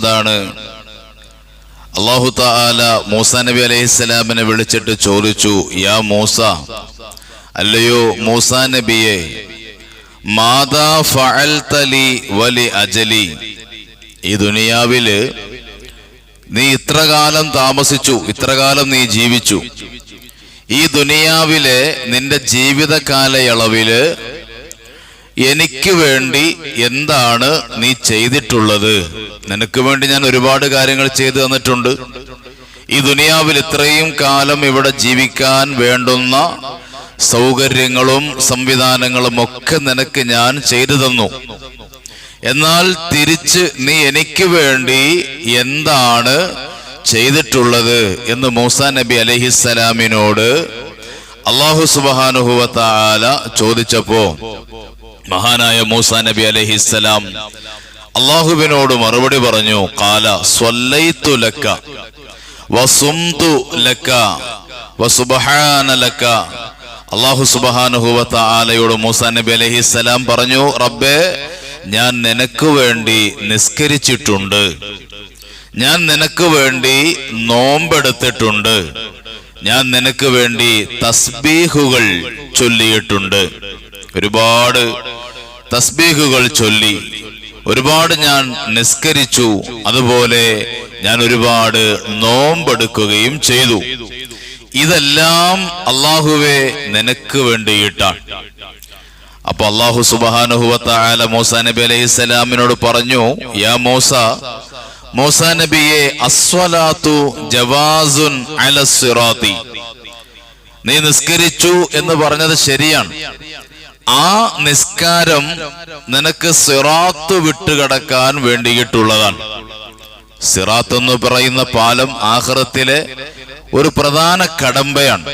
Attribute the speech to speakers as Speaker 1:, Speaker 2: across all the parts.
Speaker 1: അതാണ് അള്ളാഹു താല മൂസ നബി അലൈഹിസ്സലാമിനെ വിളിച്ചിട്ട് ചോദിച്ചു യാ മൂസ അല്ലയോ മൂസ നബിയെ ഫഅൽതലി വലി അജലി ഈ ദുനിയാവിൽ നീ ഇത്ര കാലം താമസിച്ചു ഇത്ര കാലം നീ ജീവിച്ചു. ഈ ദുനിയാവിലെ നിന്റെ ജീവിത കാലയളവിൽ എനിക്ക് വേണ്ടി എന്താണ് നീ ചെയ്തിട്ടുള്ളത്? നിനക്ക് വേണ്ടി ഞാൻ ഒരുപാട് കാര്യങ്ങൾ ചെയ്തു തന്നിട്ടുണ്ട്. ഈ ദുനിയാവിൽ ഇത്രയും കാലം ഇവിടെ ജീവിക്കാൻ വേണ്ടുന്ന സൗകര്യങ്ങളും സംവിധാനങ്ങളും ഒക്കെ നിനക്ക് ഞാൻ ചെയ്തു തന്നു. എന്നാൽ തിരിച്ച് നീ എനിക്ക് വേണ്ടി എന്താണ് ചെയ്തിട്ടുള്ളത് എന്ന് മൂസ നബി അലഹിസലാമിനോട് അള്ളാഹു സുബാനുഹുവത്താല ചോദിച്ചപ്പോ മഹാനായ മൂസ നബി അലഹിസ്സലാം അള്ളാഹുവിനോട് മറുപടി പറഞ്ഞു കാല സ്വല്ലൈത്തു ലക്ക വസുംതു ലക്ക വസുബഹാന ലക്ക. അള്ളാഹു സുബഹാനുഹുവത്ത ആലയോട് മൂസ നബി അലഹിസ്സലാം പറഞ്ഞു റബ്ബേ ഞാൻ നിനക്ക് വേണ്ടി നിസ്കരിച്ചിട്ടുണ്ട്. ഞാൻ നിനക്ക് വേണ്ടി നോമ്പെടുത്തിട്ടുണ്ട്. ഞാൻ നിനക്ക് വേണ്ടി തസ്ബീഹുകൾ ചൊല്ലിയിട്ടുണ്ട്. ഒരുപാട് തസ്ബീഹുകൾ ചൊല്ലി. ഒരുപാട് ഞാൻ നിസ്കരിച്ചു. അതുപോലെ ഞാൻ ഒരുപാട് നോമ്പെടുക്കുകയും ചെയ്തു. ഇതെല്ലാം അള്ളാഹുവെ നിനക്ക് വേണ്ടിയിട്ടാണ്. അപ്പൊ അള്ളാഹു സുബാനുഹുവത്തായ മൂസ നബി അലൈഹി സ്വലാമിനോട് പറഞ്ഞു യാ മൂസ മൂസ നബിയെ അസ്വലാത്തു ജവാസുൻ അലസിറാത്തി നീ നിസ്കരിച്ചു എന്ന് പറഞ്ഞത് ശരിയാണ്. ആ നിസ്കാരം നിനക്ക് സിറാത്ത് വിട്ടുകടക്കാൻ വേണ്ടിയിട്ടുള്ളതാണ്. സിറാത്ത് എന്ന് പറയുന്ന പാലം ആഹ്റത്തിലെ ഒരു പ്രധാന കടമ്പയാണ്.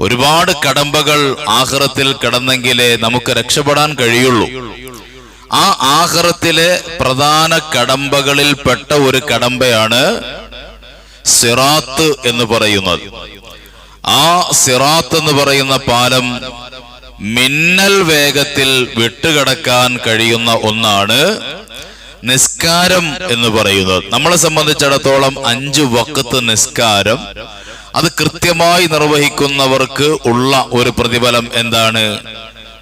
Speaker 1: ഒരുപാട് കടമ്പകൾ ആഹ്റത്തിൽ കിടന്നെങ്കിലേ നമുക്ക് രക്ഷപ്പെടാൻ കഴിയുള്ളൂ. ആ ആഹ്റത്തിലെ പ്രധാന കടമ്പകളിൽപ്പെട്ട ഒരു കടമ്പയാണ് സിറാത്ത് എന്ന് പറയുന്നത്. ആ സിറാത്ത് എന്ന് പറയുന്ന പാലം മിന്നൽ വേഗത്തിൽ വിട്ടുകിടക്കാൻ കഴിയുന്ന ഒന്നാണ് നിസ്കാരം എന്ന് പറയുന്നത്. നമ്മളെ സംബന്ധിച്ചിടത്തോളം അഞ്ച് വക്കത്ത് നിസ്കാരം. അത് കൃത്യമായി നിർവഹിക്കുന്നവർക്ക് ഉള്ള ഒരു പ്രതിഫലം എന്താണ്?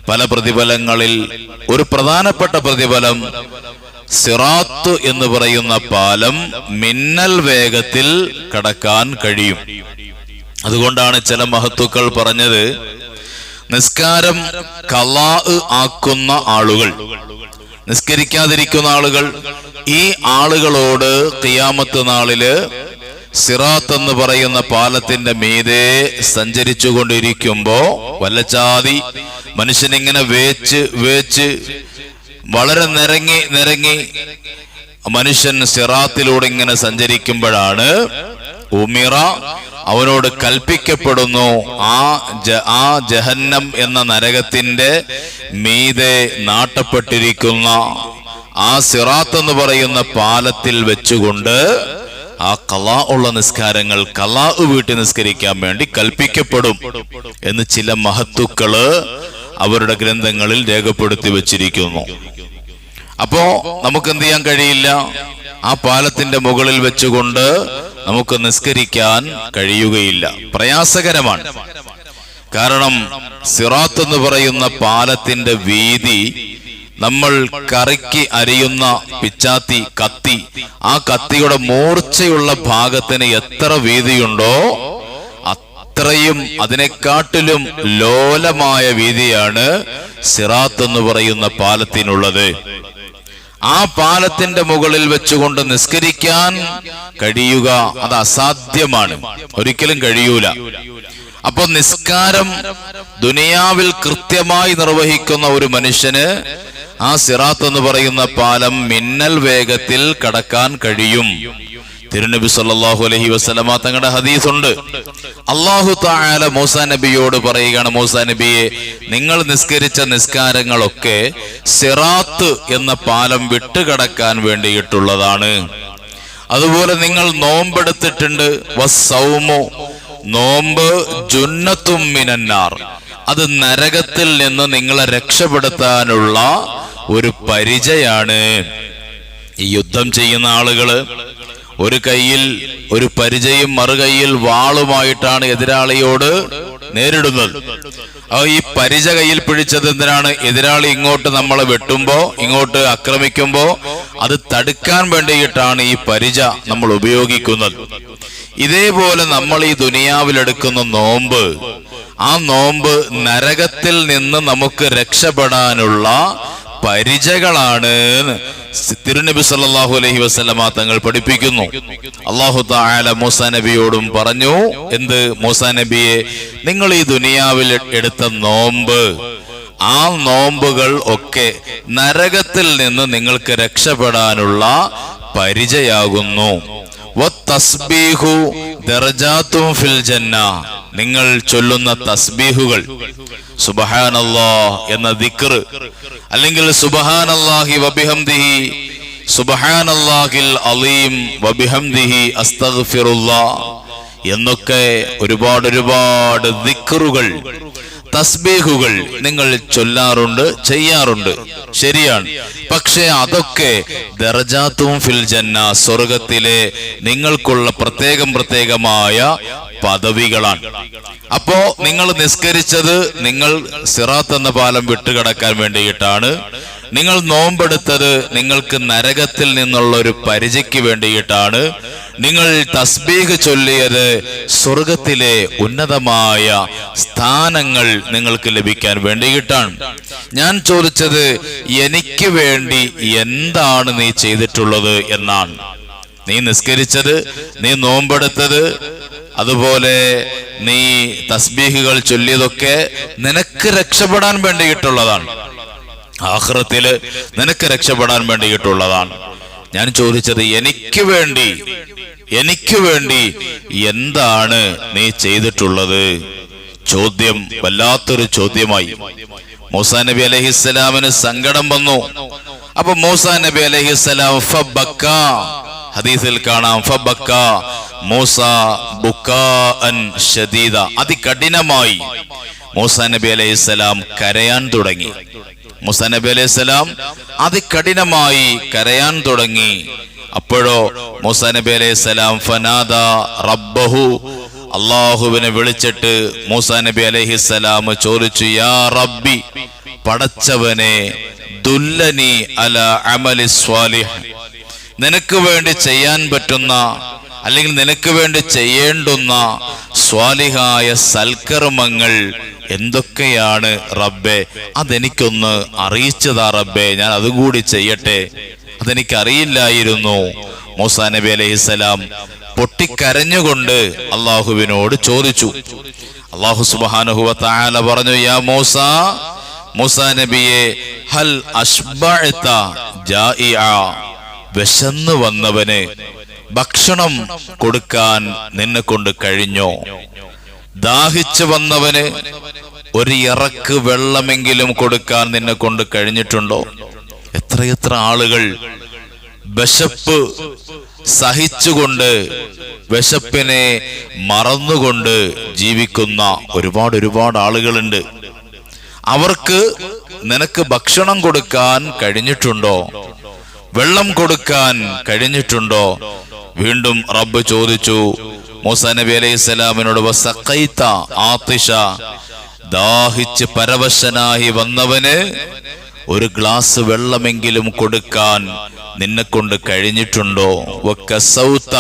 Speaker 1: പല പ്രതിഫലങ്ങളിൽ ഒരു പ്രധാനപ്പെട്ട പ്രതിഫലം സിറാത്ത് എന്ന് പറയുന്ന പാലം മിന്നൽ വേഗത്തിൽ കടക്കാൻ കഴിയും. അതുകൊണ്ടാണ് ചില മഹത്തുക്കൾ പറഞ്ഞത് നിസ്കാരം കലാ ആക്കുന്ന ആളുകൾ. നിസ്കരിക്കാതിരിക്കുന്ന ആളുകൾ. ഈ ആളുകളോട് തിയാമത്ത് നാളിൽ സിറാത്ത് എന്ന് പറയുന്ന പാലത്തിന്റെ മീതെ സഞ്ചരിച്ചു കൊണ്ടിരിക്കുമ്പോ വല്ലച്ചാതി മനുഷ്യനിങ്ങനെ വേച്ച് വേച്ച് വളരെ നിരങ്ങി നിരങ്ങി മനുഷ്യൻ സിറാത്തിലൂടെ ഇങ്ങനെ സഞ്ചരിക്കുമ്പോഴാണ് ഉമിറ അവനോട് കൽപ്പിക്കപ്പെടുന്നു. ആ ആ ജഹന്നം എന്ന നരകത്തിന്റെ മീതെ നാട്ടപ്പെട്ടിരിക്കുന്ന ആ സിറാത്ത് എന്ന് പറയുന്ന പാലത്തിൽ വെച്ചുകൊണ്ട് ആ കലാ ഉള്ള നിസ്കാരങ്ങൾ കലാ വീട്ടിൽ നിസ്കരിക്കാൻ വേണ്ടി കൽപ്പിക്കപ്പെടും എന്ന് ചില മഹത്തുക്കൾ അവരുടെ ഗ്രന്ഥങ്ങളിൽ രേഖപ്പെടുത്തി വെച്ചിരിക്കുന്നു. അപ്പോ നമുക്ക് എന്ത് ചെയ്യാൻ കഴിയില്ല? ആ പാലത്തിന്റെ മുകളിൽ വെച്ചുകൊണ്ട് നമുക്ക് നിസ്കരിക്കാൻ കഴിയുകയില്ല. പ്രയാസകരമാണ്. കാരണം സിറാത്ത് എന്ന് പറയുന്ന പാലത്തിന്റെ വീതി നമ്മൾ കറിക്ക് അരിയുന്ന പിച്ചാത്തി കത്തി. ആ കത്തിയുടെ മൂർച്ചയുള്ള ഭാഗത്തിന് എത്ര വീതിയുണ്ടോ അത്രയും അതിനെക്കാട്ടിലും ലോലമായ വീതിയാണ് സിറാത്ത് എന്ന് പറയുന്ന പാലത്തിനുള്ളത്. ആ പാലത്തിന്റെ മുകളിൽ വെച്ചുകൊണ്ട് നിസ്കരിക്കാൻ കഴിയുക അത് അസാധ്യമാണ്. ഒരിക്കലും കഴിയൂല. അപ്പൊ നിസ്കാരം ദുനിയാവിൽ കൃത്യമായി നിർവഹിക്കുന്ന ഒരു മനുഷ്യന് ആ സിറാത്ത് എന്ന് പറയുന്ന പാലം മിന്നൽ വേഗത്തിൽ കടക്കാൻ കഴിയും. തിരുനബി സല്ലാഹു അലഹി വസ്ലമ തങ്ങളുടെ ഹദീസ് ഉണ്ട് അള്ളാഹു താഴെ മൂസ നബിയോട് പറയുകയാണ് മൂസ നബിയെ നിങ്ങൾ നിസ്കരിച്ച നിസ്കാരങ്ങളൊക്കെ സിറാത്ത് എന്ന പാലം വിട്ടുകടക്കാൻ വേണ്ടിയിട്ടുള്ളതാണ്. അതുപോലെ നിങ്ങൾ നോമ്പെടുത്തിട്ടുണ്ട് വസ്സൗമു നോമ്പ് ജുന്നത്തും മിനന്നാർ. അത് നരകത്തിൽ നിന്ന് നിങ്ങളെ രക്ഷപ്പെടുത്താനുള്ള ഒരു പരിചയാണ്. ഈ യുദ്ധം ചെയ്യുന്ന ആളുകൾ ഒരു കയ്യിൽ ഒരു പരിചയം മറുകൈയിൽ വാളുമായിട്ടാണ് എതിരാളിയോട് നേരിടുന്നത്. ആ ഈ പരിച കയ്യിൽ പിടിച്ചത് എന്തിനാണ്? എതിരാളി ഇങ്ങോട്ട് നമ്മളെ വെട്ടുമ്പോ ഇങ്ങോട്ട് ആക്രമിക്കുമ്പോ അത് തടുക്കാൻ വേണ്ടിയിട്ടാണ് ഈ പരിച നമ്മൾ ഉപയോഗിക്കുന്നത്. ഇതേപോലെ നമ്മൾ ഈ ദുനിയാവിലെടുക്കുന്ന നോമ്പ് ആ നോമ്പ് നരകത്തിൽ നിന്ന് നമുക്ക് രക്ഷപ്പെടാനുള്ള പരിചകളാണ് തിരുനബി സല്ലാഹു അലഹി വസല്ലമ തങ്ങൾ പഠിപ്പിക്കുന്നു. അള്ളാഹു തആല മൂസ നബിയോടും പറഞ്ഞു എന്ത് മൂസ നബിയെ നിങ്ങൾ ഈ ദുനിയാവിൽ എടുത്ത നോമ്പ് ആ നോമ്പുകൾ ഒക്കെ നരകത്തിൽ നിന്ന് നിങ്ങൾക്ക് രക്ഷപ്പെടാനുള്ള പരിചയാകുന്നു. ഫിൽ ജന്ന. നിങ്ങൾ ചൊല്ലുന്ന തസ്ബീഹുകൾ. സുബഹാനല്ലാ എന്ന ദിക്ർ. അല്ലെങ്കിൽ സുബഹാനല്ലാഹി വബിഹംദിഹി സുബഹാനല്ലാഹിൽ അലീം വബിഹംദിഹി അസ്തഗ്ഫിറുല്ലാ എന്നൊക്കെ ഒരുപാട് ഒരുപാട് ദിക്റുകൾ തസ്ബീഹുകൾ നിങ്ങൾ ചൊല്ലാറുണ്ട് ചെയ്യാറുണ്ട്. ശരിയാണ്. പക്ഷെ അതൊക്കെ ദർജാത്തും ഫിൽ ജന്ന സ്വർഗത്തിലെ നിങ്ങൾക്കുള്ള പ്രത്യേകം പ്രത്യേകമായ പദവികളാണ്. അപ്പോ നിങ്ങൾ നിസ്കരിച്ചത് നിങ്ങൾ സിറാത്ത് എന്ന പാലം വിട്ടുകിടക്കാൻ വേണ്ടിയിട്ടാണ്. നിങ്ങൾ നോമ്പെടുത്തത് നിങ്ങൾക്ക് നരകത്തിൽ നിന്നുള്ള ഒരു പരിചയ്ക്ക് വേണ്ടിയിട്ടാണ്. നിങ്ങൾ തസ്ബീഹ് ചൊല്ലിയത് സ്വർഗത്തിലെ ഉന്നതമായ സ്ഥാനങ്ങൾ നിങ്ങൾക്ക് ലഭിക്കാൻ വേണ്ടിയിട്ടാണ്. ഞാൻ ചോദിച്ചത് എനിക്ക് വേണ്ടി എന്താണ് നീ ചെയ്തിട്ടുള്ളത്? എന്നാണ്. നീ നിസ്കരിച്ചത് നീ നോമ്പെടുത്തത് അതുപോലെ നീ തസ്ബീഹുകൾ ചൊല്ലിയതൊക്കെ നിനക്ക് രക്ഷപ്പെടാൻ വേണ്ടിയിട്ടുള്ളതാണ്. ആഹ്റത്തിൽ നിനക്ക് രക്ഷപ്പെടാൻ വേണ്ടിയിട്ടുള്ളതാണ്. ഞാൻ ചോദിച്ചത് എനിക്ക് വേണ്ടി എനിക്ക് വേണ്ടി എന്താണ് നീ ചെയ്തിട്ടുള്ളത്? ചോദ്യം വല്ലാത്തൊരു ചോദ്യമായി. മൂസാ നബി അലഹിസ്സലാമിന് സങ്കടം വന്നു. അപ്പൊ മൂസാ നബി അലഹിസ്സലാം ഹദീസിൽ കാണാം ഫബക്ക മൂസ ഷദീദ അതികഠിനമായി മൂസാ നബി അലൈഹിസ്സലാം കരയാൻ തുടങ്ങി. മൂസാ നബി അലൈഹിസ്സലാം അതികഠിനമായി കരയാൻ തുടങ്ങി. അപ്പോഴോ മൂസാ നബി അലൈഹിസ്സലാം ഫനാദ റബ്ബഹു. അള്ളാഹുവിനെ വിളിച്ചിട്ട് മൂസാ നബി അലൈഹിസ്സലാം ചോദിച്ചു യാ റബ്ബി പടച്ചവനെ ദുല്ലനി അല അമലി സ്വാലിഹ്. നിനക്ക് വേണ്ടി ചെയ്യാൻ പറ്റുന്ന അല്ലെങ്കിൽ നിനക്ക് വേണ്ടി ചെയ്യേണ്ടുന്ന സ്വാലിഹായ സൽക്കർമ്മങ്ങൾ എന്തൊക്കെയാണ് റബ്ബെ? അതെനിക്കൊന്ന് അറിയിച്ചതാ റബ്ബെ. ഞാൻ അതുകൂടി ചെയ്യട്ടെ. അതെനിക്ക് അറിയില്ലായിരുന്നു മൂസാ നബി അലൈഹിസ്സലാം പൊട്ടിക്കരഞ്ഞുകൊണ്ട് അള്ളാഹുവിനോട് ചോദിച്ചു. അള്ളാഹു സുബാനുഹുവ താല പറഞ്ഞു യാ മൂസ മൂസാ നബിയെ ഹൽ അഷ്ബഅത ജാഇഅ? വിശന്നു വന്നവന് ഭക്ഷണം കൊടുക്കാൻ നിന്നെ കൊണ്ട് കഴിഞ്ഞോ? ദാഹിച്ചു വന്നവന് ഒരു ഇറക്ക് വെള്ളമെങ്കിലും കൊടുക്കാൻ നിന്നെ കൊണ്ട് കഴിഞ്ഞിട്ടുണ്ടോ? എത്രയെത്ര ആളുകൾ വിശപ്പ് സഹിച്ചുകൊണ്ട് വിശപ്പിനെ മറന്നുകൊണ്ട് ജീവിക്കുന്ന ഒരുപാട് ഒരുപാട് ആളുകളുണ്ട്. അവർക്ക് നിനക്ക് ഭക്ഷണം കൊടുക്കാൻ കഴിഞ്ഞിട്ടുണ്ടോ? വെള്ളം കൊടുക്കാൻ കഴിഞ്ഞിട്ടുണ്ടോ? വീണ്ടും റബ്ബ് ചോദിച്ചു മൂസ നബി അലൈഹി സ്വലാമിനോട് ആതിഷ ദാഹിച്ച് പരവശനായി വന്നവന് ഒരു ഗ്ലാസ് വെള്ളമെങ്കിലും കൊടുക്കാൻ നിന്നെ കൊണ്ട് കഴിഞ്ഞിട്ടുണ്ടോ വക്കസൗത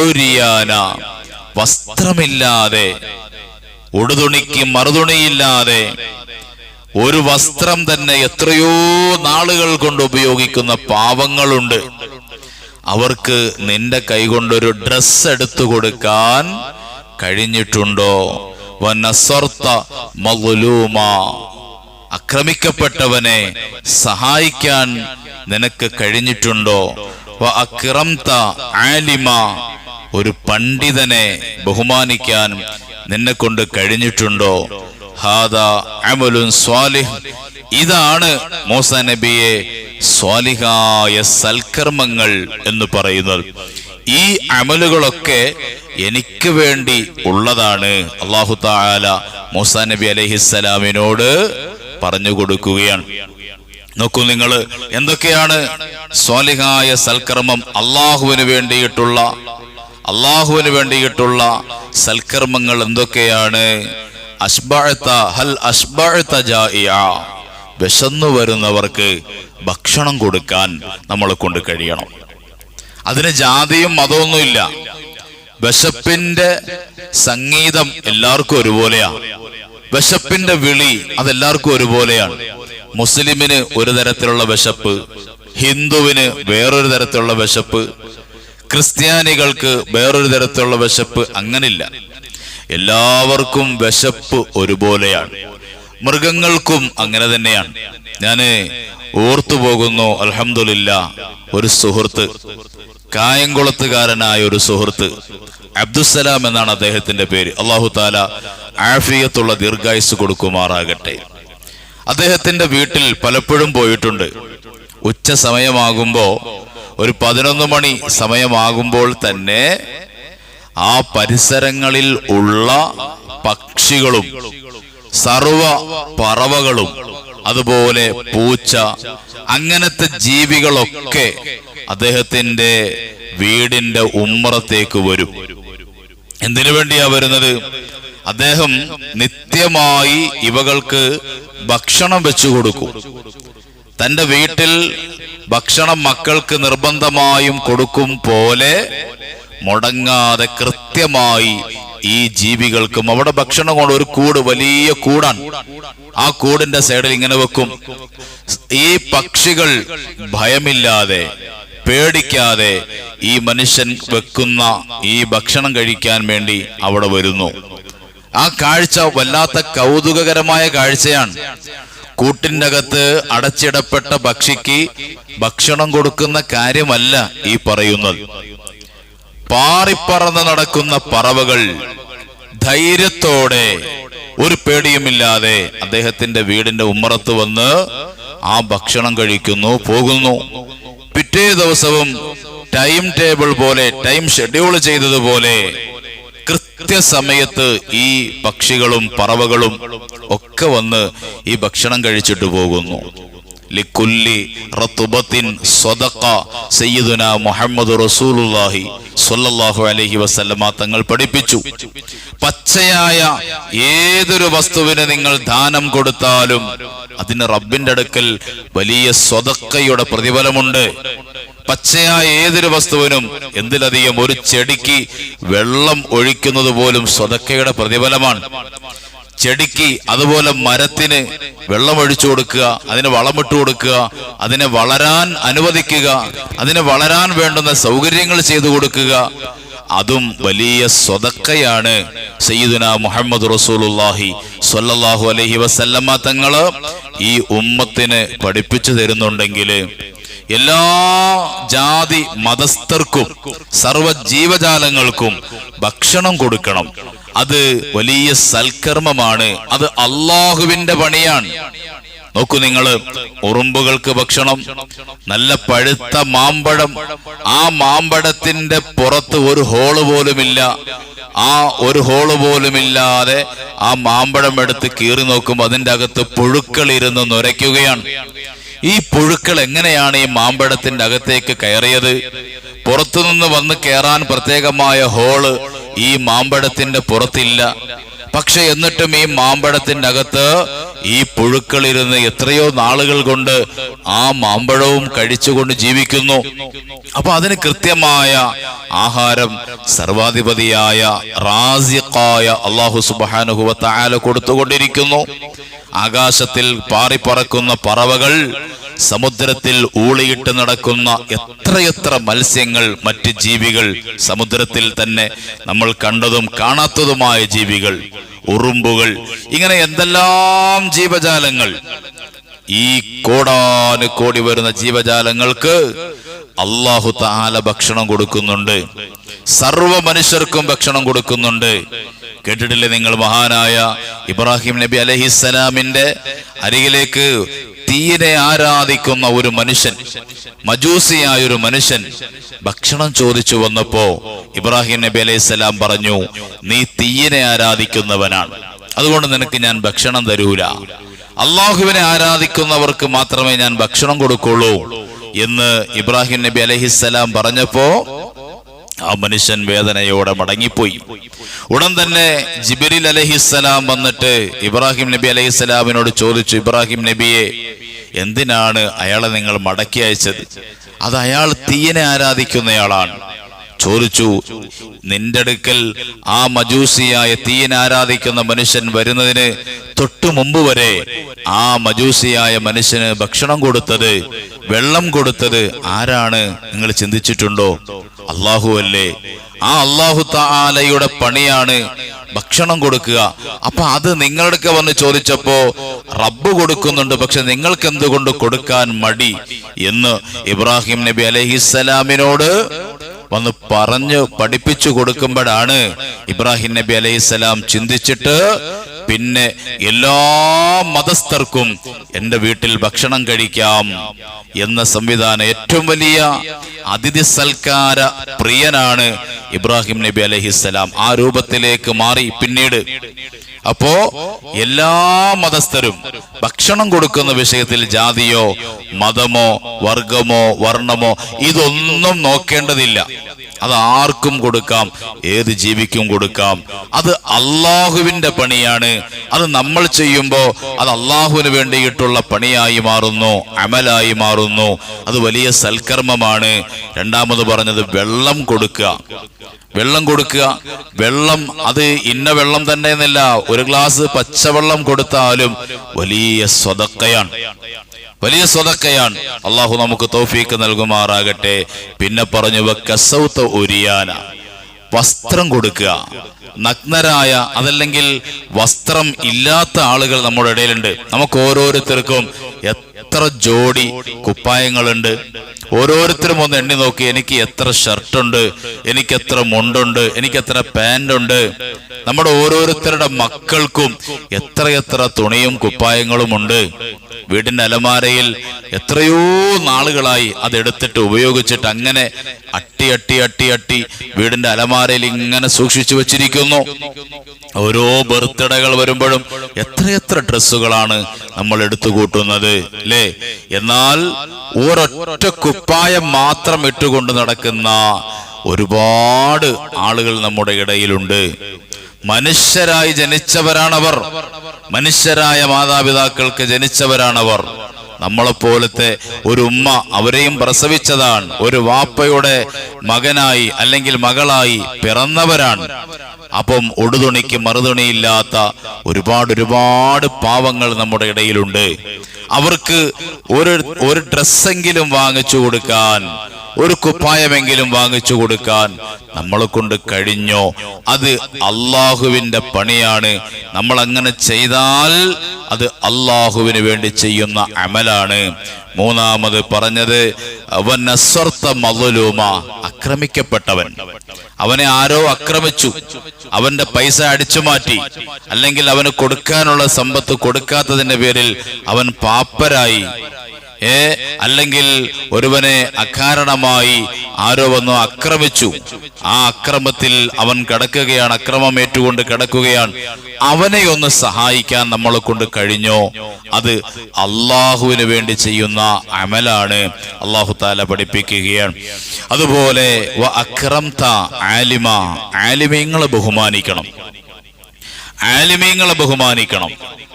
Speaker 1: ഉരിയാന വസ്ത്രമില്ലാതെ ഉടുതുണിക്ക് മറുതുണിയില്ലാതെ ഒരു വസ്ത്രം തന്നെ എത്രയോ നാളുകൾ കൊണ്ട് ഉപയോഗിക്കുന്ന പാവങ്ങളുണ്ട്. അവർക്ക് നിന്റെ കൈകൊണ്ടൊരു ഡ്രസ് എടുത്തു കൊടുക്കാൻ കഴിഞ്ഞിട്ടുണ്ടോ? അക്രമിക്കപ്പെട്ടവനെ സഹായിക്കാൻ നിനക്ക് കഴിഞ്ഞിട്ടുണ്ടോ? അക്രംത ആലിമ. ഒരു പണ്ഡിതനെ ബഹുമാനിക്കാൻ നിന്നെ കൊണ്ട് കഴിഞ്ഞിട്ടുണ്ടോ? അമലുൻ സ്വാലിഹ്. ഇതാണ് മൂസ നബിയെ സ്വാലിഹായ സൽക്കർമ്മങ്ങൾ എന്ന് പറയുന്നത്. ഈ അമലുകളൊക്കെ എനിക്ക് വേണ്ടി ഉള്ളതാണ്. അള്ളാഹു താല മൂസ നബി അലഹിസ്സലാമിനോട് പറഞ്ഞു കൊടുക്കുകയാണ്. നോക്കൂ നിങ്ങൾ എന്തൊക്കെയാണ് സ്വാലിഹായ സൽക്കർമ്മം അള്ളാഹുവിന് വേണ്ടിയിട്ടുള്ള അള്ളാഹുവിന് വേണ്ടിയിട്ടുള്ള സൽക്കർമ്മങ്ങൾ എന്തൊക്കെയാണ്? ഹൽ വിശന്നു വരുന്നവർക്ക് ഭക്ഷണം കൊടുക്കാൻ നമ്മളെ കൊണ്ട് കഴിയണം. അതിന് ജാതിയും മതമൊന്നുമില്ല വിശപ്പിന്റെ സംഗീതം എല്ലാവർക്കും ഒരുപോലെയാണ് വിശപ്പിന്റെ വിളി അതെല്ലാവർക്കും ഒരുപോലെയാണ്. മുസ്ലിമിന് ഒരു തരത്തിലുള്ള വിശപ്പ് ഹിന്ദുവിന് വേറൊരു തരത്തിലുള്ള വിശപ്പ് ക്രിസ്ത്യാനികൾക്ക് വേറൊരു തരത്തിലുള്ള വിശപ്പ് അങ്ങനില്ല. എല്ലാവർക്കും വിശപ്പ് ഒരുപോലെയാണ്. മൃഗങ്ങൾക്കും അങ്ങനെ തന്നെയാണ്. ഞാൻ ഓർത്തു പോകുന്നു അലഹമില്ല ഒരു സുഹൃത്ത് കായംകുളത്തുകാരനായ ഒരു സുഹൃത്ത് അബ്ദുസലാം എന്നാണ് അദ്ദേഹത്തിന്റെ പേര്. അള്ളാഹു താല ആഫിയത്തുള്ള ദീർഘായുസ് കൊടുക്കുമാറാകട്ടെ. അദ്ദേഹത്തിന്റെ വീട്ടിൽ പലപ്പോഴും പോയിട്ടുണ്ട്. ഉച്ച സമയമാകുമ്പോ ഒരു പതിനൊന്ന് മണി സമയമാകുമ്പോൾ തന്നെ ആ പരിസരങ്ങളിൽ ഉള്ള പക്ഷികളും സർവ പറവകളും അതുപോലെ പൂച്ച അങ്ങനത്തെ ജീവികളൊക്കെ അദ്ദേഹത്തിന്റെ വീടിന്റെ ഉമ്മറത്തേക്ക് വരും. എന്തിനു വേണ്ടിയാ വരുന്നത്? അദ്ദേഹം നിത്യമായി ഇവകൾക്ക് ഭക്ഷണം വെച്ചു കൊടുക്കും. തന്റെ വീട്ടിൽ ഭക്ഷണം മക്കൾക്ക് നിർബന്ധമായും കൊടുക്കും പോലെ മുടങ്ങാതെ കൃത്യമായി ഈ ജീവികൾക്കും അവിടെ ഭക്ഷണം കൊണ്ട് ഒരു കൂട് വലിയ കൂടാണ്. ആ കൂടിന്റെ സൈഡിൽ ഇങ്ങനെ വെക്കും. ഈ പക്ഷികൾ ഭയമില്ലാതെ പേടിക്കാതെ ഈ മനുഷ്യൻ വെക്കുന്ന ഈ ഭക്ഷണം കഴിക്കാൻ വേണ്ടി അവിടെ വരുന്നു. ആ കാഴ്ച വല്ലാത്ത കൗതുകകരമായ കാഴ്ചയാണ്. കൂട്ടിന്റെ അകത്ത് അടച്ചിടപ്പെട്ട പക്ഷിക്ക് ഭക്ഷണം കൊടുക്കുന്ന കാര്യമല്ല ഈ പറയുന്നത്. പാറിപ്പറന്ന് നടക്കുന്ന പറവകൾ ധൈര്യത്തോടെ ഒരു പേടിയുമില്ലാതെ അദ്ദേഹത്തിന്റെ വീടിന്റെ ഉമ്മറത്ത് വന്ന് ആ ഭക്ഷണം കഴിക്കുന്നു പോകുന്നു. പിറ്റേ ദിവസവും ടൈം ടേബിൾ പോലെ ടൈം ഷെഡ്യൂൾ ചെയ്തതുപോലെ കൃത്യസമയത്ത് ഈ പക്ഷികളും പറവകളും ഒക്കെ വന്ന് ഈ ഭക്ഷണം കഴിച്ചിട്ട് പോകുന്നു. ലിക്കുല്ലി റത്തുബത്തിൻ സ്വതക്ക സയ്യിദുന മുഹമ്മദ് റസൂലുള്ളാഹി സ്വല്ലല്ലാഹു അലൈഹി വസല്ലമ തങ്ങൾ പഠിപ്പിച്ചു. പച്ചയായ ഏതൊരു വസ്തുവിന് നിങ്ങൾ ദാനം കൊടുത്താലും അതിന് റബ്ബിന്റെ അടുക്കൽ വലിയ സ്വതക്കയുടെ പ്രതിഫലമുണ്ട്. പച്ചയായ ഏതൊരു വസ്തുവിനും എന്തിലധികം ഒരു ചെടിക്ക് വെള്ളം ഒഴിക്കുന്നത് പോലും സ്വതക്കയുടെ പ്രതിഫലമാണ്. ചെടിക്ക് അതുപോലെ മരത്തിന് വെള്ളമൊഴിച്ചു കൊടുക്കുക അതിന് വളമിട്ട് കൊടുക്കുക അതിനെ വളരാൻ അനുവദിക്കുക അതിനെ വളരാൻ വേണ്ടുന്ന സൗകര്യങ്ങൾ ചെയ്തു കൊടുക്കുക. അതും വലിയ സ്വതക്കയാണ്. സയ്യിദുന മുഹമ്മദ് റസൂലുള്ളാഹി സ്വല്ലല്ലാഹു അലഹി വസല്ലമ്മ തങ്ങൾ ഈ ഉമ്മത്തിന് പഠിപ്പിച്ചു തരുന്നുണ്ടെങ്കിൽ എല്ലാ ജാതി മതസ്ഥർക്കും സർവ ജീവജാലങ്ങൾക്കും ഭക്ഷണം കൊടുക്കണം. അത് വലിയ സൽക്കർമ്മമാണ്. അത് അള്ളാഹുവിന്റെ പണിയാണ്. നോക്കൂ നിങ്ങൾ ഉറുമ്പുകൾക്ക് ഭക്ഷണം നല്ല പഴുത്ത മാമ്പഴം. ആ മാമ്പഴത്തിന്റെ പുറത്ത് ഒരു ഹോൾ പോലുമില്ല. ആ ഒരു ഹോൾ പോലുമില്ലാതെ ആ മാമ്പഴം എടുത്ത് കീറി നോക്കുമ്പോൾ അതിന്റെ അകത്ത് പുഴുക്കൾ ഇരുന്ന് നുരയ്ക്കുകയാണ്. ഈ പുഴുക്കൾ എങ്ങനെയാണ് ഈ മാമ്പഴത്തിന്റെ അകത്തേക്ക് കയറിയത്? പുറത്തുനിന്ന് വന്ന് കയറാൻ പ്രത്യേകമായ ഹോൾ ഈ മാമ്പഴത്തിന്റെ പുറത്തില്ല. പക്ഷെ എന്നിട്ടും ഈ മാമ്പഴത്തിന്റെ അകത്ത് ഈ പുഴുക്കളിരുന്ന് എത്രയോ നാളുകൾ കൊണ്ട് ആ മാമ്പഴവും കഴിച്ചുകൊണ്ട് ജീവിക്കുന്നു. അപ്പൊ അതിന് കൃത്യമായ ആഹാരം സർവാധിപതിയായ റാസിഖായ അള്ളാഹു സുബാനുഹുവ താല കൊടുത്തുകൊണ്ടിരിക്കുന്നു. ആകാശത്തിൽ പാറിപ്പറക്കുന്ന പറവകൾ സമുദ്രത്തിൽ ഊളിയിട്ട് നടക്കുന്ന എത്രയെത്ര മത്സ്യങ്ങൾ മറ്റ് ജീവികൾ സമുദ്രത്തിൽ തന്നെ നമ്മൾ കണ്ടതും കാണാത്തതുമായ ജീവികൾ ഉറുമ്പുകൾ ഇങ്ങനെ എന്തെല്ലാം ജീവജാലങ്ങൾ. ഈ കോടാന് കോടി വരുന്ന ജീവജാലങ്ങൾക്ക് അള്ളാഹു താല ഭക്ഷണം കൊടുക്കുന്നുണ്ട്. സർവ മനുഷ്യർക്കും ഭക്ഷണം കൊടുക്കുന്നുണ്ട്. കേട്ടിട്ടില്ലേ നിങ്ങൾ മഹാനായ ഇബ്രാഹിം നബി അലഹിസ്സലാമിന്റെ അരികിലേക്ക് തീയനെ ആരാധിക്കുന്ന ഒരു മനുഷ്യൻ മജൂസിയായ ഒരു മനുഷ്യൻ ഭക്ഷണം ചോദിച്ചു വന്നപ്പോ ഇബ്രാഹിം നബി അലൈഹിസ്സലാം പറഞ്ഞു നീ തീയനെ ആരാധിക്കുന്നവനാണ്. അതുകൊണ്ട് നിനക്ക് ഞാൻ ഭക്ഷണം തരൂല. അള്ളാഹുവിനെ ആരാധിക്കുന്നവർക്ക് മാത്രമേ ഞാൻ ഭക്ഷണം കൊടുക്കുള്ളൂ. എന്ന് ഇബ്രാഹിം നബി അലഹിസ്സലാം പറഞ്ഞപ്പോ ആ മനുഷ്യൻ വേദനയോടെ മടങ്ങിപ്പോയി. ഉടൻ തന്നെ ജിബിരിൽ അലഹിസ്സലാം വന്നിട്ട് ഇബ്രാഹിം നബി അലഹിസ്സലാമിനോട് ചോദിച്ചു ഇബ്രാഹിം നബിയെ എന്തിനാണ് അയാളെ നിങ്ങൾ മടക്കി അയച്ചത്? അത് അയാൾ തീയനെ ആരാധിക്കുന്നയാളാണ്. ചോദിച്ചു നിന്റെ അടുക്കൽ ആ മജൂസിയായ തീയനെ ആരാധിക്കുന്ന മനുഷ്യൻ വരുന്നതിന് തൊട്ടു മുമ്പ് വരെ ആ മജൂസിയായ മനുഷ്യന് ഭക്ഷണം കൊടുത്തത് വെള്ളം കൊടുത്തത് ആരാണ്? നിങ്ങൾ ചിന്തിച്ചിട്ടുണ്ടോ? അള്ളാഹു അല്ലേ? ആ അള്ളാഹു താലയുടെ പണിയാണ് ഭക്ഷണം കൊടുക്കുക. അപ്പൊ അത് നിങ്ങളുടെ വന്ന് ചോദിച്ചപ്പോ റബ്ബ് കൊടുക്കുന്നുണ്ട് പക്ഷെ നിങ്ങൾക്ക് എന്തുകൊണ്ട് കൊടുക്കാൻ മടി? എന്ന് ഇബ്രാഹിം നബി അലഹിസ്സലാമിനോട് വന്ന് പറഞ്ഞു പഠിപ്പിച്ചു കൊടുക്കുമ്പോഴാണ് ഇബ്രാഹിം നബി അലൈഹിസ്സലാം ചിന്തിച്ചിട്ട് പിന്നെ എല്ലാ മതസ്ഥർക്കും എന്റെ വീട്ടിൽ ഭക്ഷണം കഴിക്കാം എന്ന സംവിധാനം ഏറ്റവും വലിയ അതിഥി സൽക്കാര പ്രിയനാണ് ഇബ്രാഹിം നബി അലഹിസ്സലാം ആ രൂപത്തിലേക്ക് മാറി പിന്നീട് അപ്പോ എല്ലാ മതസ്ഥരും ഭക്ഷണം കൊടുക്കുന്ന വിഷയത്തിൽ ജാതിയോ മതമോ വർഗമോ വർണമോ ഇതൊന്നും നോക്കേണ്ടതില്ല. അത് ആർക്കും കൊടുക്കാം ഏത് ജീവിക്കും കൊടുക്കാം. അത് അള്ളാഹുവിന്റെ പണിയാണ്. അത് നമ്മൾ ചെയ്യുമ്പോൾ അത് അള്ളാഹുവിന് വേണ്ടിയിട്ടുള്ള പണിയായി മാറുന്നു അമലായി മാറുന്നു. അത് വലിയ സൽക്കർമ്മമാണ്. രണ്ടാമത് പറഞ്ഞത് വെള്ളം കൊടുക്കുക. വെള്ളം കൊടുക്കുക. വെള്ളം അത് ഇന്ന വെള്ളം തന്നെ എന്നല്ല ഒരു ഗ്ലാസ് പച്ചവെള്ളം കൊടുത്താലും വലിയ സ്വതക്കയാണ്. വലിയ സ്വതക്കയാണ്. അള്ളാഹു നമുക്ക് തോഫീക്ക് നൽകുമാറാകട്ടെ. പിന്നെ പറഞ്ഞു കസൗത്ത ഉരിയാന. വസ്ത്രം കൊടുക്കുക. നഗ്നരായ അതല്ലെങ്കിൽ വസ്ത്രം ഇല്ലാത്ത ആളുകൾ നമ്മുടെ ഇടയിലുണ്ട്. നമുക്ക് ഓരോരുത്തർക്കും എത്ര ജോഡി കുപ്പായങ്ങളുണ്ട്. ഓരോരുത്തരും ഒന്ന് എണ്ണി നോക്കി എനിക്ക് എത്ര ഷർട്ടുണ്ട്? എനിക്ക് എത്ര മുണ്ടുണ്ട്? എനിക്ക് എത്ര പാന്റ് ഉണ്ട് നമ്മുടെ ഓരോരുത്തരുടെ മക്കൾക്കും എത്രയെത്ര തുണിയും കുപ്പായങ്ങളും ഉണ്ട് വീടിന്റെ അലമാരയിൽ എത്രയോ നാളുകളായി അതെടുത്തിട്ട് ഉപയോഗിച്ചിട്ട് അങ്ങനെ അട്ടി അട്ടി അട്ടി അട്ടി വീടിന്റെ അലമാരയിൽ ഇങ്ങനെ സൂക്ഷിച്ചു വെച്ചിരിക്കുന്നു. ഓരോ ബർത്ത്ഡേകൾ വരുമ്പോഴും എത്രയെത്ര ഡ്രസ്സുകളാണ് നമ്മൾ എടുത്തു കൂട്ടുന്നത് അല്ലേ എന്നാൽ ഒരൊറ്റ കുപ്പായം മാത്രം ഇട്ടുകൊണ്ട് നടക്കുന്ന ഒരുപാട് ആളുകൾ നമ്മുടെ ഇടയിലുണ്ട്. മനുഷ്യരായി ജനിച്ചവരാണവർ. മനുഷ്യരായ മാതാപിതാക്കൾക്ക് ജനിച്ചവരാണവർ. നമ്മളെപ്പോലത്തെ ഒരു ഉമ്മ അവരെയും പ്രസവിച്ചതാണ്. ഒരു വാപ്പയുടെ മകനായി അല്ലെങ്കിൽ മകളായി പിറന്നവരാണ്. അപ്പം ഒടുതുണിക്ക് മറുതുണിയില്ലാത്ത ഒരുപാട് ഒരുപാട് പാവങ്ങൾ നമ്മുടെ ഇടയിലുണ്ട്. അവർക്ക് ഒരു ഒരു ഡ്രസ്സെങ്കിലും വാങ്ങിച്ചു കൊടുക്കാൻ ഒരു കുപ്പായമെങ്കിലും വാങ്ങിച്ചു കൊടുക്കാൻ നമ്മളെ കൊണ്ട് കഴിഞ്ഞോ? അത് അള്ളാഹുവിന്റെ പണിയാണ്. നമ്മൾ അങ്ങനെ ചെയ്താൽ അത് അള്ളാഹുവിന് വേണ്ടി ചെയ്യുന്ന അമലാണ്. മൂന്നാമത് പറഞ്ഞത് അവൻ അസ്വർത്ത മതലൂമ അക്രമിക്കപ്പെട്ടവൻ. അവനെ ആരോ അക്രമിച്ചു. അവന്റെ പൈസ അടിച്ചു മാറ്റി. അല്ലെങ്കിൽ അവന് കൊടുക്കാനുള്ള സമ്പത്ത് കൊടുക്കാത്തതിന്റെ പേരിൽ അവൻ പാപ്പരായി. ഏ? അല്ലെങ്കിൽ ഒരുവനെ അകാരണമായി ആരോ വന്ന് ആക്രമിച്ചു. ആ അക്രമത്തിൽ അവൻ കിടക്കുകയാണ് അക്രമം ഏറ്റുകൊണ്ട് കിടക്കുകയാണ്. അവനെ ഒന്ന് സഹായിക്കാൻ നമ്മളെ കൊണ്ട് കഴിഞ്ഞോ? അത് അള്ളാഹുവിന് വേണ്ടി ചെയ്യുന്ന അമലാണ് അള്ളാഹു താല പഠിപ്പിക്കുകയാണ്. അതുപോലെ അക്രംത ആലിമ ആലിമീങ്ങളെ ബഹുമാനിക്കണം. ആലിമീങ്ങളെ ബഹുമാനിക്കണം.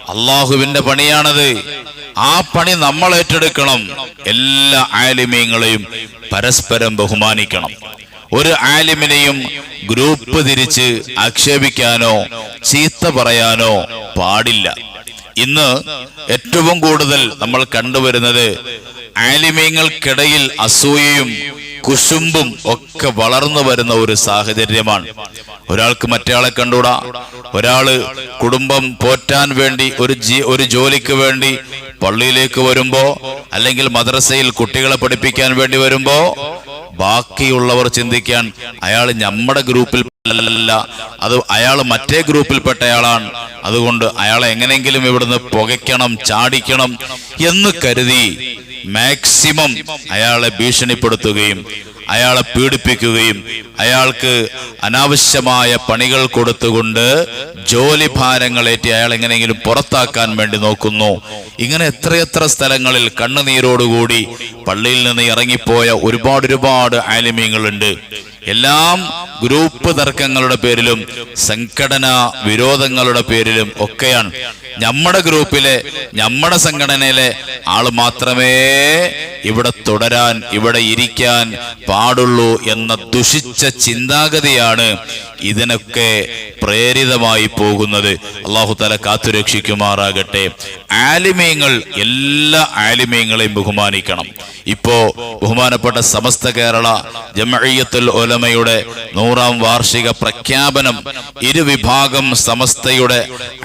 Speaker 1: അള്ളാഹുവിന്റെ പണിയാണത്. ആ പണി നമ്മൾ ഏറ്റെടുക്കണം. എല്ലാ ആലിമീങ്ങളെയും പരസ്പരം ബഹുമാനിക്കണം. ഒരു ആലിമിനെയും ഗ്രൂപ്പ് തിരിച്ച് ആക്ഷേപിക്കാനോ ചീത്ത പറയാനോ പാടില്ല. ഇന്ന് ഏറ്റവും കൂടുതൽ നമ്മൾ കണ്ടുവരുന്നത് ആലിമീങ്ങൾക്കിടയിൽ അസൂയയും കുശുമ്പും ഒക്കെ വളർന്നു വരുന്ന ഒരു സാഹചര്യമാണ്. ഒരാൾക്ക് മറ്റേയാളെ കണ്ടുകൂടാ? ഒരാൾ കുടുംബം പോറ്റാൻ വേണ്ടി ഒരു ഒരു ജോലിക്ക് വേണ്ടി പള്ളിയിലേക്ക് വരുമ്പോ അല്ലെങ്കിൽ മദ്രസയിൽ കുട്ടികളെ പഠിപ്പിക്കാൻ വേണ്ടി വരുമ്പോ ബാക്കിയുള്ളവർ ചിന്തിക്കാൻ അയാൾ നമ്മുടെ ഗ്രൂപ്പിൽ അല്ല അത് അയാൾ മറ്റേ ഗ്രൂപ്പിൽപ്പെട്ടയാളാണ്. അതുകൊണ്ട് അയാളെ എങ്ങനെയെങ്കിലും ഇവിടുന്ന് പുകയ്ക്കണം ചാടിക്കണം എന്ന് കരുതി മാക്സിമം അയാളെ ഭീഷണിപ്പെടുത്തുകയും അയാളെ പീഡിപ്പിക്കുകയും അയാൾക്ക് അനാവശ്യമായ പണികൾ കൊടുത്തുകൊണ്ട് ജോലി ഭാരങ്ങളേറ്റി അയാൾ എങ്ങനെയെങ്കിലും പുറത്താക്കാൻ വേണ്ടി നോക്കുന്നു. ഇങ്ങനെ എത്രയെത്ര സ്ഥലങ്ങളിൽ കണ്ണുനീരോടുകൂടി പള്ളിയിൽ നിന്ന് ഇറങ്ങിപ്പോയ ഒരുപാട് ഒരുപാട് ആലിമ്യങ്ങളുണ്ട് എല്ലാം ഗ്രൂപ്പ് തർക്കങ്ങളുടെ പേരിലും സംഘടനാ വിരോധങ്ങളുടെ പേരിലും ഒക്കെയാണ്. നമ്മുടെ ഗ്രൂപ്പിലെ നമ്മുടെ സംഘടനയിലെ ആൾ മാത്രമേ ഇവിടെ തുടരാൻ ഇവിടെ ഇരിക്കാൻ പാടുള്ളൂ എന്ന ദുഷിച്ച ചിന്താഗതിയാണ് ഇതിനൊക്കെ പ്രേരിതമായി പോകുന്നത്. അള്ളാഹു തല കാത്തുരക്ഷിക്കുമാറാകട്ടെ. ആലിമീങ്ങൾ എല്ലാ ആലിമീങ്ങളെയും ബഹുമാനിക്കണം. ഇപ്പോ ബഹുമാനപ്പെട്ട സമസ്ത കേരള ജമഅയ്യത്തുൽ ഉലമയുടെ നൂറാം വാർഷിക പ്രഖ്യാപനം ഇരുവിഭാഗം സമസ്തയുടെ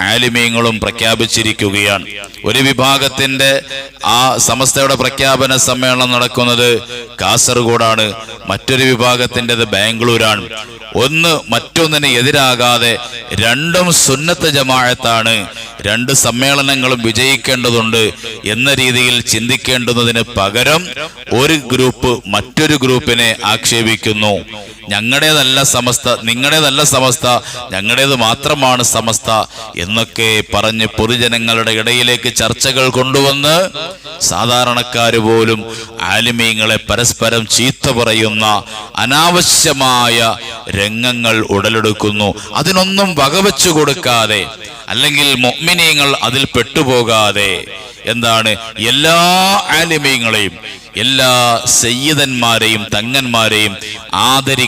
Speaker 1: ആലിമീങ്ങളും പ്രഖ്യാപിച്ചിരിക്കുകയാണ്. ഒരു വിഭാഗത്തിന്റെ ആ സമസ്തയുടെ പ്രഖ്യാപന സമ്മേളനം നടക്കുന്നത് കാസർഗോഡാണ്. മറ്റൊരു വിഭാഗത്തിന്റെത് ബാംഗ്ലൂരാണ്. ഒന്ന് മറ്റൊന്നിന് എതിരാകാതെ രണ്ടും സുന്നത്ത് ജമാഴത്താണ് രണ്ട് സമ്മേളനങ്ങളും വിജയിക്കേണ്ടതുണ്ട് എന്ന രീതിയിൽ ചിന്തിക്കേണ്ടുന്നതിന് പകരം ഒരു ഗ്രൂപ്പ് മറ്റൊരു ഗ്രൂപ്പിനെ ആക്ഷേപിക്കുന്നു. signal ഞങ്ങളുടേതല്ല സമസ്ത നിങ്ങളുടേതല്ല സമസ്ത ഞങ്ങളുടേത് മാത്രമാണ് സമസ്ത എന്നൊക്കെ പറഞ്ഞ് പൊതുജനങ്ങളുടെ ഇടയിലേക്ക് ചർച്ചകൾ കൊണ്ടുവന്ന് സാധാരണക്കാര് പോലും ആലിമീങ്ങളെ പരസ്പരം ചീത്ത പറയുന്ന അനാവശ്യമായ രംഗങ്ങൾ ഉടലെടുക്കുന്നു. അതിനൊന്നും വകവെച്ചു കൊടുക്കാതെ അല്ലെങ്കിൽ മൊമിനീങ്ങൾ അതിൽ പെട്ടുപോകാതെ എന്താണ് എല്ലാ ആലിമീങ്ങളെയും എല്ലാ സയ്യിദന്മാരെയും തങ്ങന്മാരെയും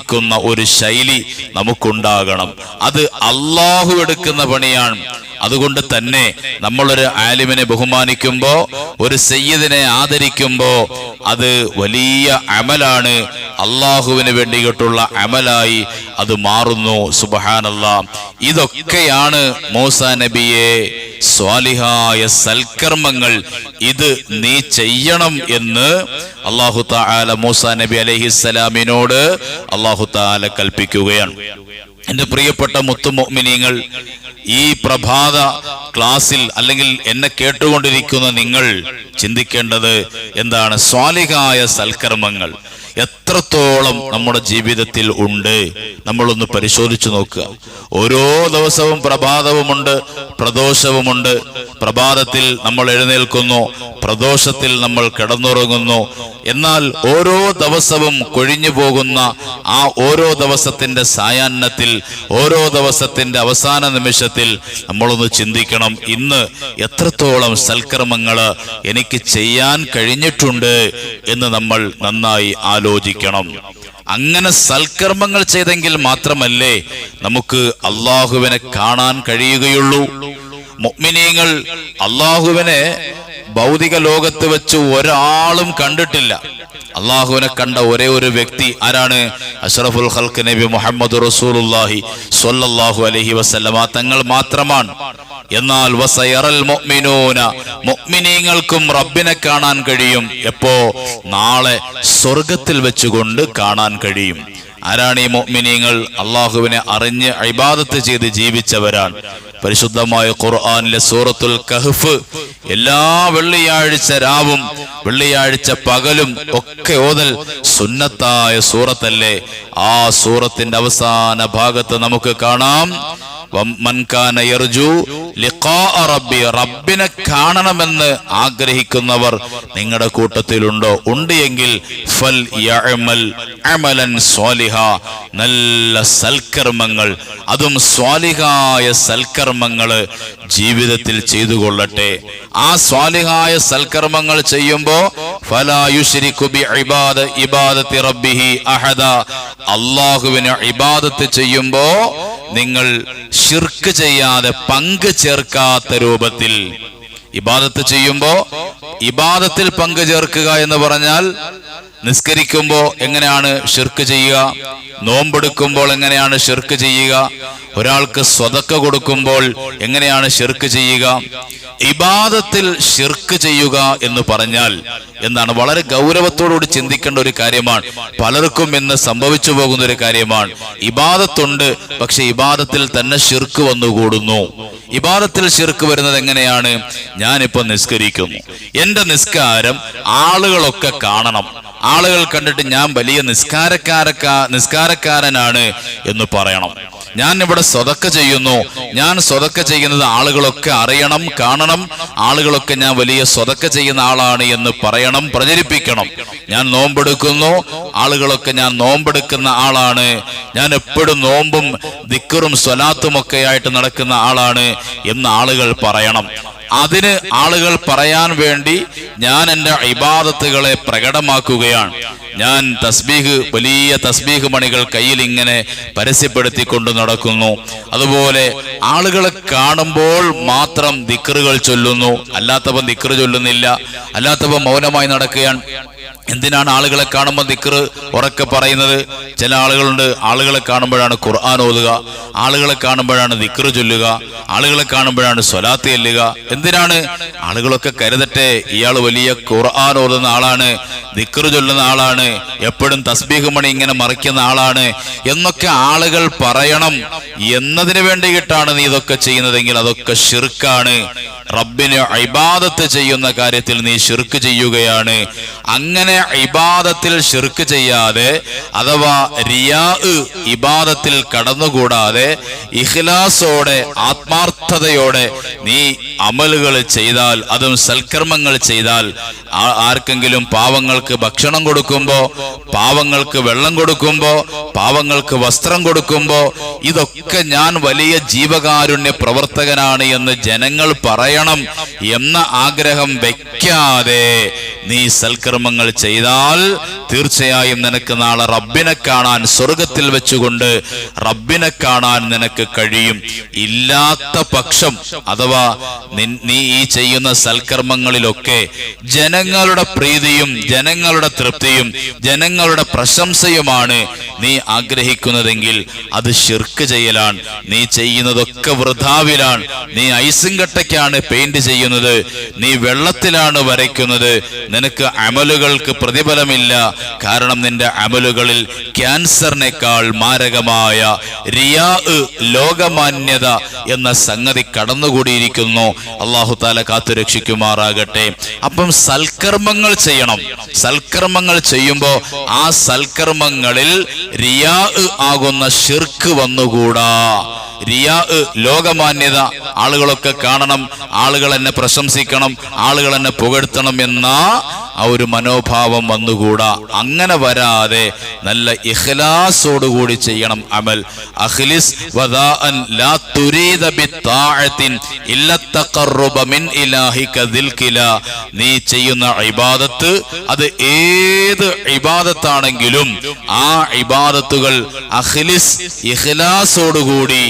Speaker 1: ആദരിക്കുന്ന ഒരു ശൈലി നമുക്കുണ്ടാകണം. അത് അള്ളാഹു എടുക്കുന്ന പണിയാണ്. അതുകൊണ്ട് തന്നെ നമ്മളൊരു ആലിമിനെ ബഹുമാനിക്കുമ്പോ ഒരു സയ്യിദിനെ ആദരിക്കുമ്പോ അത് വലിയ അമലാണ്. അള്ളാഹുവിന് വേണ്ടിയിട്ടുള്ള അമലായി അത് മാറുന്നു. സുബഹാനല്ല. ഇതൊക്കെയാണ് മൂസ നബിയെ സ്വാലിഹായ സൽക്കർമ്മങ്ങൾ. ഇത് നീ ചെയ്യണം എന്ന് അള്ളാഹു താല മൂസ നബി അലഹിസ്സലാമിനോട് അള്ളാഹു താല കൽപ്പിക്കുകയാണ്. എന്റെ പ്രിയപ്പെട്ട മുത്തുമോമിനിയങ്ങൾ ഈ പ്രഭാത ക്ലാസ്സിൽ അല്ലെങ്കിൽ എന്നെ കേട്ടുകൊണ്ടിരിക്കുന്ന നിങ്ങൾ ചിന്തിക്കേണ്ടത് എന്താണ്? സ്വാലികായ സൽക്കർമ്മങ്ങൾ. എത്രത്തോളം നമ്മുടെ ജീവിതത്തിൽ ഉണ്ട്? നമ്മളൊന്ന് പരിശോധിച്ചു നോക്കുക. ഓരോ ദിവസവും പ്രഭാതവുമുണ്ട് പ്രദോഷവുമുണ്ട്. പ്രഭാതത്തിൽ നമ്മൾ എഴുന്നേൽക്കുന്നു പ്രദോഷത്തിൽ നമ്മൾ കിടന്നുറങ്ങുന്നു. എന്നാൽ ഓരോ ദിവസവും കൊഴിഞ്ഞു പോകുന്ന ആ ഓരോ ദിവസത്തിന്റെ സായാഹ്നത്തിൽ ഓരോ ദിവസത്തിന്റെ അവസാന നിമിഷത്തിൽ നമ്മളൊന്ന് ചിന്തിക്കണം ഇന്ന് എത്രത്തോളം സൽക്കർമ്മങ്ങൾ എനിക്ക് ചെയ്യാൻ കഴിഞ്ഞിട്ടുണ്ട് എന്ന് നമ്മൾ നന്നായി ആലോചിക്കണം. അങ്ങനെ സൽക്കർമ്മങ്ങൾ ചെയ്തെങ്കിൽ മാത്രമല്ലേ നമുക്ക് അള്ളാഹുവിനെ കാണാൻ കഴിയുകയുള്ളൂ. മുഅ്മിനീങ്ങൾ അള്ളാഹുവിനെ ഭൗതിക ലോകത്ത് വെച്ച് ഒരാളും കണ്ടിട്ടില്ല. അള്ളാഹുവിനെ കണ്ട ഒരേ ഒരു വ്യക്തി ആരാണ്? അഷ്റഫുൽ ഹൽക്ക് നബി മുഹമ്മദ് റസൂലുള്ളാഹി സൊല്ലാഹു അലഹി വസല്ലമ. തങ്ങൾ മാത്രമാണ്. എന്നാൽ മുഅ്മിനീങ്ങൾക്കും റബ്ബിനെ കാണാൻ കഴിയും. എപ്പോ? നാളെ സ്വർഗത്തിൽ വെച്ചുകൊണ്ട് കാണാൻ കഴിയും. ആരാണ് ഈ മുഅ്മിനീങ്ങൾ? അള്ളാഹുവിനെ അറിഞ്ഞ് ഇബാദത്ത് ചെയ്ത് ജീവിച്ചവരാണ്. പരിശുദ്ധമായ ഖുർആാനിലെ സൂറത്തുൽ കഹ്ഫ് എല്ലാ വെള്ളിയാഴ്ച രാവും വെള്ളിയാഴ്ച പകലും ഒക്കെ ഓതൽ സുന്നത്തായ സൂറത്തല്ലേ? ആ സൂറത്തിന്റെ അവസാന ഭാഗത്ത് നമുക്ക് കാണാം. റബ്ബിനെ കാണണമെന്ന് ആഗ്രഹിക്കുന്നവർ നിങ്ങളുടെ കൂട്ടത്തിലുണ്ടോ? ഉണ്ട് എങ്കിൽ ഫൽ അമലൻ സ്വാലിഹ നല്ല സൽക്കർമ്മങ്ങൾ. അതും സ്വാലിഹായ സൽക്കർമ്മങ്ങൾ ജീവിതത്തിൽ ചെയ്തു കൊള്ളട്ടെ ആ സ്വാലിഹായ സൽക്കർമ്മങ്ങൾ ചെയ്യുമ്പോ ഫലാ യുശ്രികു ബി ഇബാദ ഇബാദത്തി റബ്ബിഹി അഹദ. അള്ളാഹുവിന് ഇബാദത്ത് ചെയ്യുമ്പോ നിങ്ങൾ ശിർക്ക് ചെയ്യാതെ പങ്ക് ചേർക്കാത്ത രൂപത്തിൽ ഇബാദത്ത് ചെയ്യുമ്പോ ഇബാദത്തിൽ പങ്ക് ചേർക്കുക എന്ന് പറഞ്ഞാൽ നിസ്കരിക്കുമ്പോ എങ്ങനെയാണ് ഷിർക്ക് ചെയ്യുക? നോമ്പെടുക്കുമ്പോൾ എങ്ങനെയാണ് ഷിർക്ക് ചെയ്യുക? ഒരാൾക്ക് സ്വതക്ക കൊടുക്കുമ്പോൾ എങ്ങനെയാണ് ഷിർക്ക് ചെയ്യുക? ഇബാദത്തിൽ ഷിർക്ക് ചെയ്യുക എന്ന് പറഞ്ഞാൽ എന്നാണ് വളരെ ഗൗരവത്തോടുകൂടി ചിന്തിക്കേണ്ട ഒരു കാര്യമാണ്. പലർക്കും ഇന്ന് സംഭവിച്ചു പോകുന്ന ഒരു കാര്യമാണ്. ഇബാദത്തുണ്ട് പക്ഷെ ഇബാദത്തിൽ തന്നെ ഷിർക്ക് വന്നുകൂടുന്നു. ഇബാദത്തിൽ ഷിർക്ക് വരുന്നത് എങ്ങനെയാണ്? ഞാനിപ്പോ നിസ്കരിക്കുന്നു. എന്റെ നിസ്കാരം ആളുകളൊക്കെ കാണണം. ആളുകൾ കണ്ടിട്ട് ഞാൻ വലിയ നിസ്കാരക്കാരക്കാ നിസ്കാരക്കാരനാണ് എന്ന് പറയണം. ഞാൻ ഇവിടെ സ്വതക്ക ചെയ്യുന്നു. ഞാൻ സ്വതക്ക ചെയ്യുന്നത് ആളുകളൊക്കെ അറിയണം കാണണം. ആളുകളൊക്കെ ഞാൻ വലിയ സ്വതക്ക ചെയ്യുന്ന ആളാണ് എന്ന് പറയണം പ്രചരിപ്പിക്കണം. ഞാൻ നോമ്പെടുക്കുന്നു. ആളുകളൊക്കെ ഞാൻ നോമ്പെടുക്കുന്ന ആളാണ്. ഞാൻ എപ്പോഴും നോമ്പും ദിക്കറും സ്വലാത്തും ഒക്കെ ആയിട്ട് നടക്കുന്ന ആളാണ് എന്ന് ആളുകൾ പറയണം. അതിന് ആളുകൾ പറയാൻ വേണ്ടി ഞാൻ എന്റെ ഇബാദത്തുകളെ പ്രകടമാക്കുകയാണ്. ഞാൻ തസ്ബീഹ് വലിയ തസ്ബീഹ് മണികൾ കയ്യിൽ ഇങ്ങനെ പരസ്യപ്പെടുത്തിക്കൊണ്ട് നടക്കുന്നു. അതുപോലെ ആളുകളെ കാണുമ്പോൾ മാത്രം ദിക്റുകൾ ചൊല്ലുന്നു. അല്ലാത്തവൻ ദിക്റ് ചൊല്ലുന്നില്ല. അല്ലാത്തവൻ മൗനമായി നടക്കുകയാണ്. എന്തിനാണ് ആളുകളെ കാണുമ്പോൾ ദിക്കറ് ഉറക്കെ പറയുന്നത്? ചില ആളുകളുണ്ട് ആളുകളെ കാണുമ്പോഴാണ് ഖുർആൻ ഓതുക. ആളുകളെ കാണുമ്പോഴാണ് ദിക്കറ് ചൊല്ലുക. ആളുകളെ കാണുമ്പോഴാണ് സ്വലാത്ത് ചെല്ലുക. എന്തിനാണ്? ആളുകളൊക്കെ കരുതട്ടെ ഇയാൾ വലിയ ഖുർആൻ ഓതുന്ന ആളാണ് ദിക്കറ് ചൊല്ലുന്ന ആളാണ്. എപ്പോഴും തസ്ബീഹ് മണി ഇങ്ങനെ മറിക്കുന്ന ആളാണ്. എന്നൊക്കെ ആളുകൾ പറയണം. എന്നതിന് വേണ്ടിയിട്ടാണ് നീ ഇതൊക്കെ ചെയ്യുന്നതെങ്കിൽ അതൊക്കെ ഷിർക്കാണ് റബ്ബിന് ഇബാദത്ത് ചെയ്യുന്ന കാര്യത്തിൽ നീ ഷിർക്ക് ചെയ്യുകയാണ്. അങ്ങനെ ഇബാദത്തിൽ ഷിർക്ക് ചെയ്യാതെ അഥവാ റിയാ ഇബാദത്തിൽ കടന്നുകൂടാതെ ഇഖ്ലാസോടെ ആത്മാർത്ഥതയോടെ നീ അമലുകൾ ചെയ്താൽ അതും സൽക്കർമ്മങ്ങൾ ചെയ്താൽ ആർക്കെങ്കിലും പാവങ്ങൾക്ക് ഭക്ഷണം കൊടുക്കുമ്പോ പാവങ്ങൾക്ക് വെള്ളം കൊടുക്കുമ്പോ പാവങ്ങൾക്ക് വസ്ത്രം കൊടുക്കുമ്പോ ഇതൊക്കെ ഞാൻ വലിയ ജീവകാരുണ്യ പ്രവർത്തകനാണ് എന്ന് ജനങ്ങൾ പറയണം എന്ന ആഗ്രഹം വെക്കാതെ നീ സൽക്കർമ്മങ്ങൾ ചെയ്താൽ തീർച്ചയായും നിനക്ക് നാളെ റബ്ബിനെ കാണാൻ സ്വർഗത്തിൽ വെച്ചുകൊണ്ട് റബ്ബിനെ കാണാൻ നിനക്ക് കഴിയും. ഇല്ലാത്ത പക്ഷം അഥവാ നീ ഈ ചെയ്യുന്ന സൽക്കർമ്മങ്ങളിലൊക്കെ ജനങ്ങളുടെ പ്രീതിയും ജനങ്ങളുടെ തൃപ്തിയും ജനങ്ങളുടെ പ്രശംസയുമാണ് നീ ആഗ്രഹിക്കുന്നതെങ്കിൽ അത് ശിർക്ക് ചെയ്യലാണ്. നീ ചെയ്യുന്നതൊക്കെ വൃഥാവിലാണ്. നീ ഐസിംഗട്ടയ്ക്കാണ് പെയിന്റ് ചെയ്യുന്നത്. നീ വെള്ളത്തിലാണ് വരയ്ക്കുന്നത്? നിനക്ക് അമലുകൾക്ക് പ്രതിഫലമില്ല. കാരണം നിന്റെ അമലുകളിൽ ക്യാൻസറിനേക്കാൾ മാരകമായ റിയാ ലോകമാന്യത എന്ന സംഗതി കടന്നുകൂടിയിരിക്കുന്നു. അള്ളാഹു താല കാത്തു രക്ഷിക്കുമാറാകട്ടെ. അപ്പം സൽക്കർമ്മങ്ങൾ ചെയ്യണം. സൽക്കർമ്മങ്ങൾ ചെയ്യുമ്പോൾ ആ സൽക്കർമ്മങ്ങളിൽ റിയാ ആകുന്ന ഷിർക്ക് വന്നുകൂടാ. റിയാ ലോകമാന്യത. ആളുകളൊക്കെ കാണണം ആളുകൾ എന്നെ പ്രശംസിക്കണം ആളുകൾ എന്നെ പുകഴ്ത്തണം എന്ന ആ ഒരു മനോഭാവം വന്നുകൂടാ. അങ്ങനെ വരാതെ നല്ല ഇഖ്ലാസോടുകൂടി ചെയ്യണം അമൽ. അഖ്ലിസ് വദാഅൻ ലാ തുരീദ ബിത്താഅത്തിൻ ഇല്ല തഖർറുബ മിൻ ഇലാഹിക ദിൽകില നീ ചെയ്യുന്ന ഇബാദത്ത് അത് ഏത് ഇബാദത്താണെങ്കിലും ആ ഇബാദത്തുകൾ അഖ്ലിസ് ഇഖ്ലാസോടുകൂടി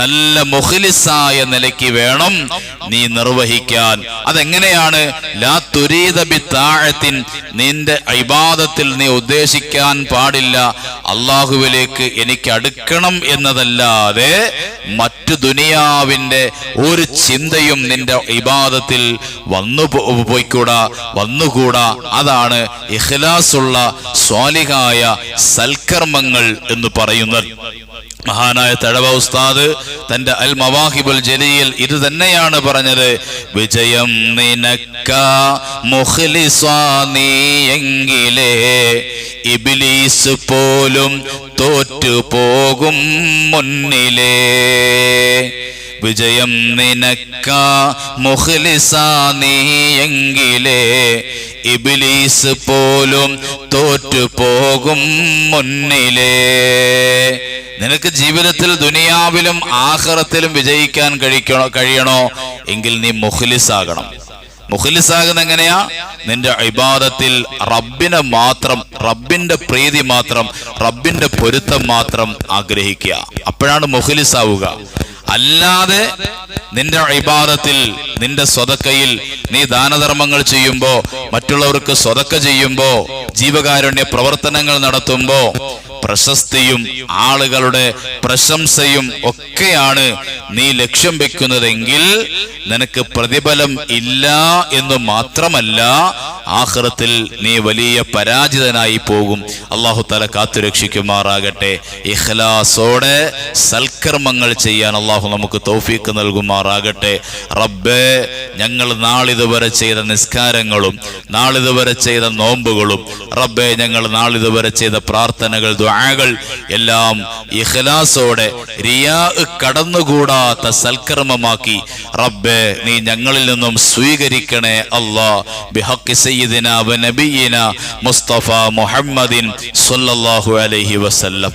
Speaker 1: നല്ല മുഖലിസായ നിലയ്ക്ക് വേണം നീ നിർവഹിക്കാൻ. അതെങ്ങനെയാണ്? ലാ തുരീദ താഴത്തിൻ നിന്റെ ഇബാദത്തിൽ നീ ഉദ്ദേശിക്കാൻ പാടില്ല. അള്ളാഹുവിലേക്ക് എനിക്ക് അടുക്കണം എന്നതല്ലാതെ മറ്റു ദുനിയാവിന്റെ ഒരു ചിന്തയും നിന്റെ ഇബാദത്തിൽ വന്നു പോയിക്കൂടാ വന്നുകൂടാ. അതാണ് ഇഖ്ലാസുള്ള സ്വാലികായ സൽക്കർമ്മങ്ങൾ എന്ന് പറയുന്നത്. മഹാനായ തഴവ ഉസ്താദ് തന്റെ അൽ മവാഹിബുൽ ജലിയിൽ ഇത് തന്നെയാണ് പറഞ്ഞത് വിജയം നിനക്ക മുഖ്ലിസ്വാ നീയെങ്കിലേ ഇബിലീസ് പോലും തോറ്റു പോകും മുന്നിലേ. വിജയം നിനക്ക മുഖ്ലിസ നീയെങ്കിലേ ഇബിലീസ് പോലും തോറ്റു പോകും മുന്നിലേ. നിനക്ക് ജീവിതത്തിൽ ദുനിയാവിലും ആഹ്റത്തിലും വിജയിക്കാൻ കഴിക്കണോ കഴിയണോ? എങ്കിൽ നീ മുഖ്ലിസാകണം. മുഖലിസാകുന്ന എങ്ങനെയാ? നിന്റെ ഇബാദത്തിൽ റബ്ബിനെ മാത്രം റബ്ബിന്റെ പ്രീതി മാത്രം റബ്ബിന്റെ പൊരുത്തം മാത്രം ആഗ്രഹിക്കുക. അപ്പോഴാണ് മുഖലിസാവുക. അല്ലാതെ നിന്റെ ഇബാദത്തിൽ നിന്റെ സ്വതക്കയിൽ നീ ദാനധർമ്മങ്ങൾ ചെയ്യുമ്പോ മറ്റുള്ളവർക്ക് സ്വതക്ക ചെയ്യുമ്പോ ജീവകാരുണ്യ പ്രവർത്തനങ്ങൾ നടത്തുമ്പോ പ്രശസ്തിയും ആളുകളുടെ പ്രശംസയും ഒക്കെയാണ് നീ ലക്ഷ്യം വെക്കുന്നതെങ്കിൽ നിനക്ക് പ്രതിഫലം ഇല്ല എന്ന് മാത്രമല്ല ആഹ്റത്തിൽ നീ വലിയ പരാജിതനായി പോകും. അള്ളാഹു തല കാത്തുരക്ഷിക്കുമാറാകട്ടെ ഇഖ്ലാസോടെ സൽക്കർമ്മങ്ങൾ ചെയ്യാൻ അള്ളാഹു നമുക്ക് തൗഫീക്ക് നൽകുമാറാകട്ടെ. റബ്ബേ ഞങ്ങൾ നാളിതുവരെ ചെയ്ത നിസ്കാരങ്ങളും നാളിതുവരെ ചെയ്ത നോമ്പുകളും റബ്ബെ ഞങ്ങൾ നാളിതുവരെ ചെയ്ത പ്രാർത്ഥനകൾ ദ്വാകൾ എല്ലാം ഇഖ്ലാസോടെ റിയാ കടന്നുകൂടാത്ത സൽക്കർമ്മമാക്കി. റബ്ബെ നീ ഞങ്ങളിൽ നിന്നും സ്വീകരിക്കണേ അല്ലാ. ബിഹഖി സയ്യിദിന വ നബിയിന മുസ്തഫ മുഹമ്മദിൻ സല്ലല്ലാഹു അലൈഹി വസല്ലം.